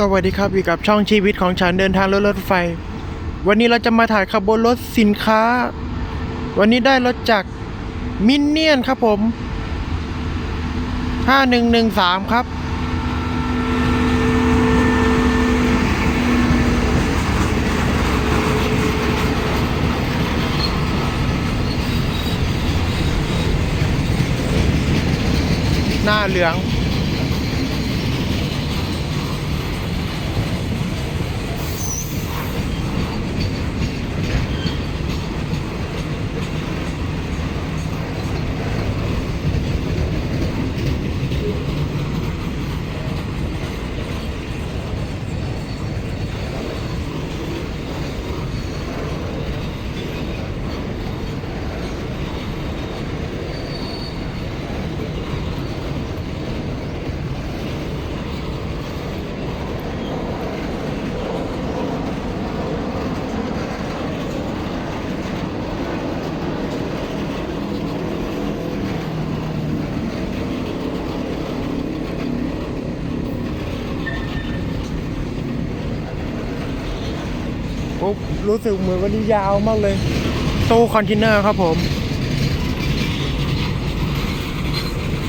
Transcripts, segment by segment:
สวัสดีครับอยู่กับช่องชีวิตของฉันเดินทางรถรถไฟ วันนี้เราจะมาถ่ายขบวนรถสินค้า วันนี้ได้รถจากมินเนี่ยนครับผม 5113 ครับ หน้าเหลือง ปุ๊บรู้สึกเหมือนวันนี้ยาวมากเลยตู้คอนเทนเนอร์ครับผม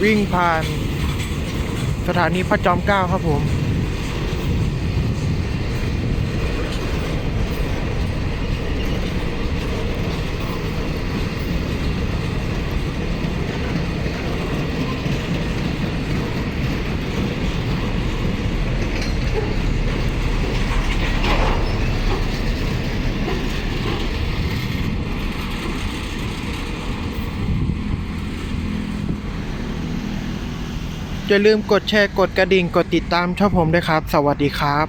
วิ่งผ่าน สถานีพระจอมเกล้าครับผม อย่าลืมกดแชร์กดกระดิ่งกดติดตามช่องผมด้วยครับ สวัสดีครับ